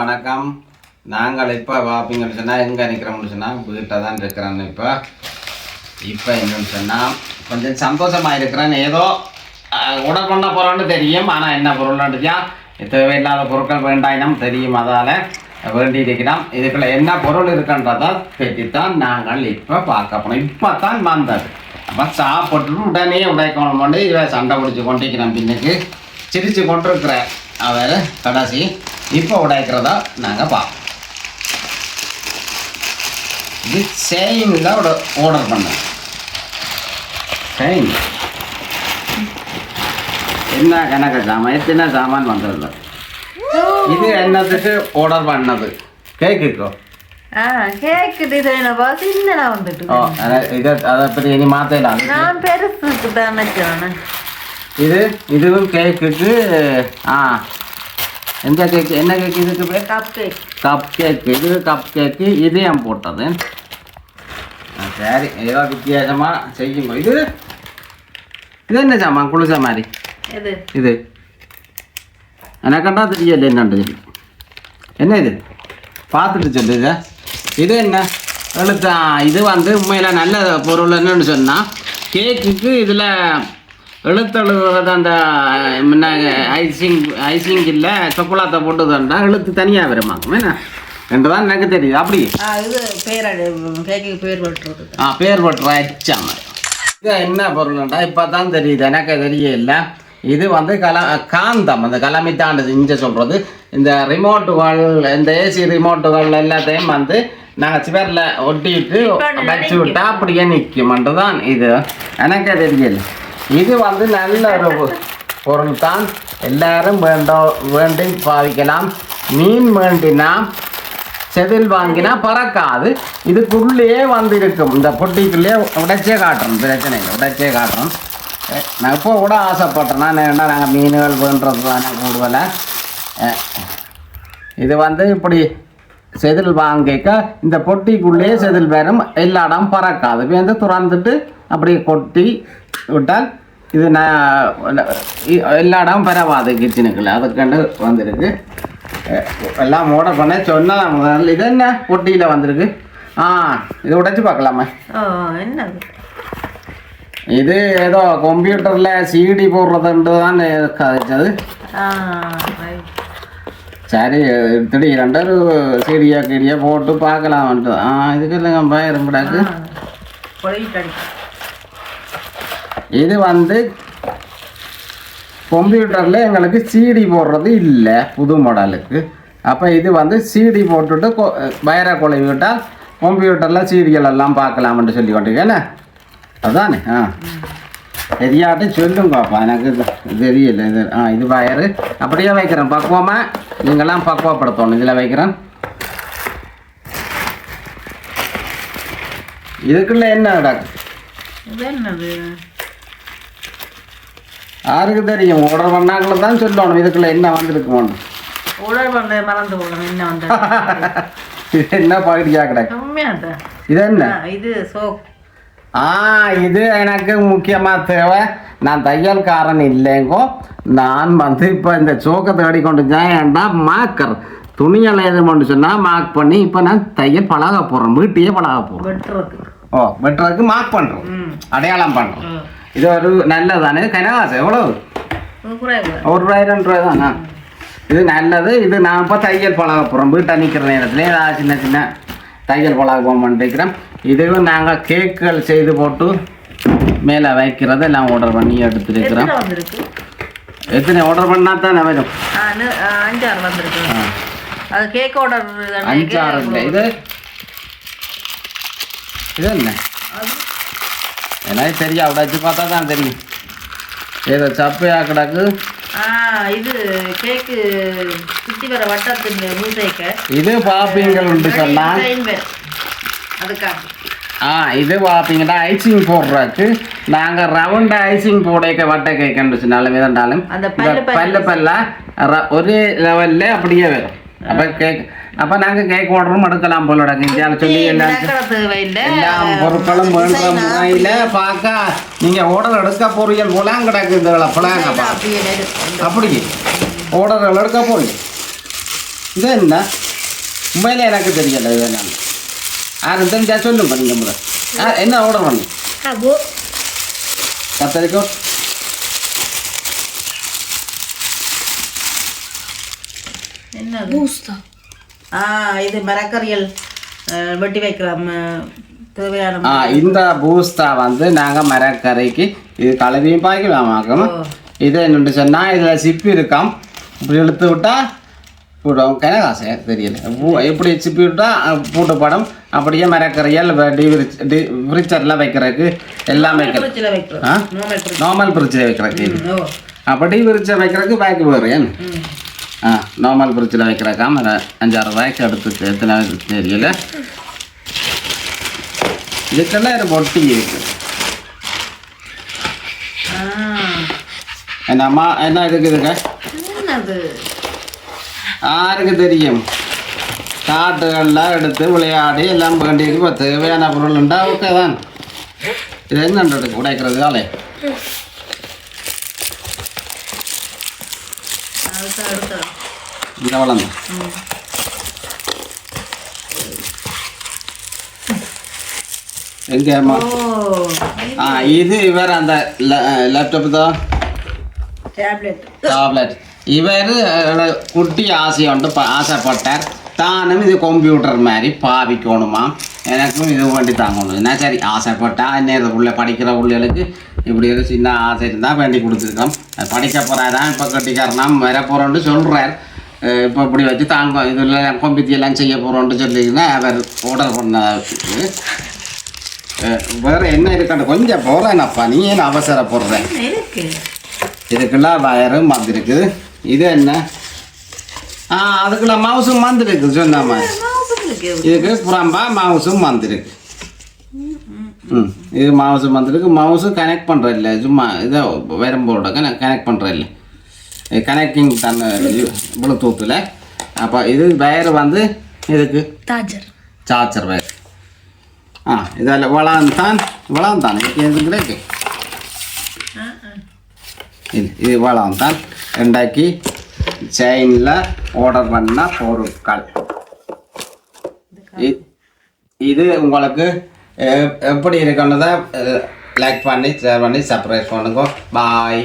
வணக்கம். நாங்கள் இப்போ பார்ப்பீங்கன்னு சொன்னால் எங்கே நிற்கிறோம்னு சொன்னால் வீட்டில் தான் இருக்கிறேன் இப்போ. இப்போ என்னன்னு சொன்னால் கொஞ்சம் சந்தோஷமாக இருக்கிறேன். ஏதோ உடல் பண்ண போகிறோன்னு தெரியும் ஆனால் என்ன பொருள்ன்றா தேவையில்லாத பொருட்கள் வேண்டாயினம் தெரியும் அதால் வேண்டி இருக்கிறோம் இதுக்குள்ள என்ன பொருள் இருக்குன்றதை பற்றித்தான் நாங்கள் இப்போ பார்க்க போனோம் இப்போ தான் வந்தது. அப்போ சாப்பிட்டு உடனே உடைக்கணும் கொண்டு இவ சண்டை பிடிச்சி கொண்டிருக்கிறோம் பின்னுக்கு. சிரித்து கொண்டிருக்கிறேன் அவர் கடைசி. இப்போ உடைக்கிறதா நாங்கள் பார்ப்போம். இது செயின் தான் ஆர்டர் பண்ணேன் என்ன கணக்கு சாமான்? எத்தனை சாமான் வந்தது இது என்னத்துக்கு ஆர்டர் பண்ணது? கேக்குக்கோ? இது இதுவும் கேக்குக்கு ஆ எந்த கேக்கு என்ன கேக்கு இதுக்கு பேர் கப் கேக் கப் கேக்கு இது கப் கேக்கு இதயம் போட்டது சரி ஏதோ வித்தியாசமாக செய்யுங்க இது இது என்ன சாமான் குளிச மாதிரி எது இது எனக்கண்டா தெரியல என்னண்டு என்ன இது பார்த்துட்டு சொல்லு இதை இது என்ன எழுத்தா இது வந்து உண்மையில் நல்ல பொருள் என்னன்னு சொன்னால் கேக்குக்கு இதில் எழுத்தெழுதுறது அந்த முன்ன ஐசிங் ஐசிங் இல்லை சொக்கோலாத்தை போட்டு தண்டா எழுத்து தனியாக வருமாக்கும். என்ன? ரெண்டு தான் எனக்கு தெரியுது. அப்படி? இது பேர் கேக்கு பேர் போட்டுருக்கு ஆ பேர் போட்டுற எச்சாம இது என்ன பொருள்டா இப்போ தான் தெரியுது. எனக்கு தெரியல. இது வந்து கல காந்தம். அந்த கலமித்தாண்டு இங்கே சொல்கிறது இந்த ரிமோட்டுகள் இந்த ஏசி ரிமோட்டுகள் எல்லாத்தையும் வந்து நாங்கள் சிவரில் ஒட்டிட்டு வச்சு விட்டா அப்படியே நிற்கும்ன்றது தான் இது. எனக்கே தெரியல. இது வந்து நல்ல ஒரு பொருள் தான் எல்லாரும் வேண்டோ வேண்டி பாவிக்கலாம் மீன் வேண்டினா செதில் வாங்கினா பறக்காது இதுக்குள்ளேயே வந்து இருக்கும் இந்த பொட்டிக்குள்ளேயே உடைச்சே காட்டுறோம் பிரச்சனை இல்லை உடைச்சே காட்டுறோம் நான் இப்போ கூட ஆசைப்பட்டேன் நான் ஏன்னா நாங்கள் மீன்கள் வேண்டது தானே கூடுதலாக இது வந்து இப்படி செதில் வாங்கிக்க இந்த பொட்டிக்குள்ளேயே செதில் வரும் எல்லா இடம் பறக்காது வந்து துறந்துட்டு அப்படியே கொட்டி விட்டால் இது நான் எல்லா இடம் பரவாது கிச்சனுக்குள்ள அதுக்கண்டு வந்திருக்கு. எல்லாம் ஓட பண்ண சொன்னா முதல்ல இது என்ன? பொட்டியில் வந்திருக்கு. ஆ இது உடைச்சு பார்க்கலாமா? ஓ என்னது இது ஏதோ கம்ப்யூட்டரில் சிடி போடுறதுன்ட்டு தான் கதைச்சது. சரி திடீரெண்டு ஒரு சீடியா கீடியா போட்டு பார்க்கலாம்ட்டு ஆ இதுக்கு இல்லைங்க பயிரும் கிடக்கு ஆ, போயிட்டு அடிக்கும் இது வந்து கம்ப்யூட்டரில் எங்களுக்கு சிடி போடுறது இல்லை புது மாடலுக்கு அப்போ இது வந்து சிடி போட்டுட்டு கொ- வயரை குழவி விட்டால் கம்ப்யூட்டரில் சீரியல் எல்லாம் பார்க்கலாம்னு சொல்லி கொண்டிருக்கேன்? அதானே? ஆ. தெரியாட்டி சொல்லுங்கப்பா எனக்கு தெரியல. இது ஆ இது வயரு அப்படியே வைக்கிறேன். பக்குவமாக நீங்களாம் பக்குவப்படுத்தணும். இதில் வைக்கிறேன். இதுக்குள்ள என்ன கிடக்கு என்னது? யாருக்கு தெரியும். ஆர்டர் பண்ணாங்கள தான் சொல்லணும். இதுக்குள்ள என்ன வந்திருக்குமோன்னு உடல் பண்ண மறந்து போகணும். என்ன வந்து? இது என்ன பகுதியாக கிடக்கு உண்மையாட்ட இது என்ன? இது சோப். ஆ இது எனக்கு முக்கியமாக தேவை. நான் தையல்காரன் இல்லைங்கோ. நான் வந்து இப்போ இந்த சோக்கை தேடி கொண்டு ஏன்டா மாக்கர் துணியெல்லாம் எது பண்ணு சொன்னால் மார்க் பண்ணி இப்போ நான் தையல் பழக போகிறேன் வீட்டையே பழக போகிறேன் ஓ வெட்டுறதுக்கு மார்க் பண்ணுறோம் அடையாளம் பண்ணுறோம். இது ஒரு நல்லதானே கனகாசு இல்லை. ஒரு ரூபாய் ரெண்டு ரூபாய் தானா இது நல்லது இது நான் இப்போ தையல் பழக போகிறோம் வீட்டை நிற்கிற நேரத்துல ஏதாவது சின்ன சின்ன தையல் பழக போகிறோம் இதுவும் நாங்கள் கேக்குகள் செய்து போட்டு மேலே வைக்கிறது எல்லாம் ஆர்டர் பண்ணி எடுத்துருக்கிறோம் எத்தனை ஆர்டர் பண்ணால் தானே வரும் அஞ்சாறு வந்திருக்கு அது கேக் ஆர்டர் அஞ்சாறு இல்லை இது இது என்ன எனக்கு தெரியும். அவட வச்சு பார்த்தா தான் தெரியும். ஏதோ சப்பையாக கிடக்கு. ஆ இது கேக்கு சுத்தி வர வட்டத்தின் மூசைக்க. இது பாப்பீங்கள் உண்டு சொன்னால் அதுக்காக. ஆ இது பார்த்தீங்கன்னா ஐசிங் போடுறதுக்கு நாங்கள் ரவுண்ட் ஐசிங் போடைக்க வட்டை அந்த இந்த பல்லு பல்லு ஒரே லெவலில் அப்படியே வரும். அப்போ கேக் அப்போ நாங்கள் கேக் ஆர்டரும் எடுக்கலாம் போல இந்தியாவில் சொல்லி எல்லாம் பொருட்களும் வேண்ட முறையில் பார்க்க நீங்கள் ஆர்டர் எடுக்க போறீங்க போலாம் கிடக்கு இந்த பிளாங்கப்பா அப்படியே ஆர்டர்கள் எடுக்க போறீங்க. இது என்ன? உண்மையிலே எனக்கு தெரியல இது என்னன்னு. யாரும் தெரிஞ்சா சொல்லுங்க நீங்கள் முதல் ஆ, என்ன ஆர்டர் பண்ணு? கத்தரிக்கோ. என்னது? பூஸ்தா ஆ இது மரக்கறிகள் அஹ், வெட்டி வைக்கலாம் அஹ், தேவையான இந்த பூஸ்தா வந்து நாங்கள் மரக்கரைக்கு இது கலவையும் பாய்க்கலாமாக்கும். இது என்னென்னு சொன்னால் இதில் சிப்பி இருக்காம். இப்படி இழுத்து விட்டால் போடும். கனகாசை தெரியல. பூ- எப்படி சிப்பி விட்டால் பூட்டு படம் அப்படியே மரக்கரையால் ஃப்ரிச்சரில் வைக்கிறதுக்கு எல்லாம் ஃப்ரிட்ஜில்? நார்மல் ஃப்ரிட்ஜ் நார்மல் ஃப்ரிட்ஜில் வைக்கிறதுக்கு. அப்படி ஃப்ரிட்ஜை வைக்கிறதுக்கு ஏன்? ம். ஆ நார்மல் ஃப்ரிட்ஜில் வைக்கிறக்கா மர அஞ்சாறு ரூபாய்க்கு எடுத்து எத்தனை தெரியல. இதுக்கெல்லாம் ஒரு பொட்டி இருக்கு. ஆ. என்ன அம்மா என்ன இருக்குதுங்க யாருக்கு தெரியும். காட்டுகள்லாம் எடுத்து விளையாடி எல்லாம் வேண்டியது இப்போ தேவையான பொருள் உண்டா ஓகே தான். இது என்னன்றது உடைக்கிறது ஆளே. இந்த வளம் எங்கேம்மா ஆ இது வேற அந்த லேப்டாப் தான் டேப்லெட் இவர் குட்டி ஆசையுண்டு ஆசைப்பட்டார் தானும் இது கம்ப்யூட்டர் மாதிரி பாவிக்கணுமா எனக்கும் இது வேண்டி தாங்கணும் என்ன சரி ஆசைப்பட்டா என்ன பிள்ளை படிக்கிற பிள்ளைகளுக்கு இப்படி ஒரு சின்ன ஆசை இருந்தால் வேண்டி கொடுத்துருக்கோம் படிக்க போகிறாராம் இப்போ கட்டிக்காரனாம் வர போகிறோன்னு சொல்கிறார் இப்போ இப்படி வச்சு தாங்க இதில் கொம்பித்தி எல்லாம் செய்ய போகிறோன்ட்டு சொல்லிங்கன்னா அவர் ஆர்டர் பண்ண இது. அஹ், வேற என்ன இருக்கட்டும் கொஞ்சம் போகிறேனப்பா நீ ஏன் அவசரப்படுறேன் இதுக்கெல்லாம் வயரும் வந்திருக்குது இது என்ன ஆ அதுக்குள்ள மவுசும் வந்திருக்கு சொன்ன மாதிரி மாசம் இருக்கு இதுக்கு புறம்பா மவுசும் வந்திருக்கு ம் இது மவுசும் வந்திருக்கு மவுசும் கனெக்ட் பண்ணுற இல்லை சும்மா இதை வரும்போட கனெக்ட் பண்ணுற இல்லை கனெக்டிங் தன்னை ப்ளூடூத்தில் அப்போ இது வயர் வந்து இதுக்கு தாஜர் சார்ஜர் வயர் ஆ இதில் வளம் தான் வளம் தான் இது இது இது வளம் தான் ரெண்டாக்கி செயினில் ஆர்டர் பண்ண பொருட்கள். இது உங்களுக்கு எப்படி இருக்குன்றதை லைக் பண்ணி ஷேர் பண்ணி சப்ஸ்கிரைப் பண்ணுங்க. பாய்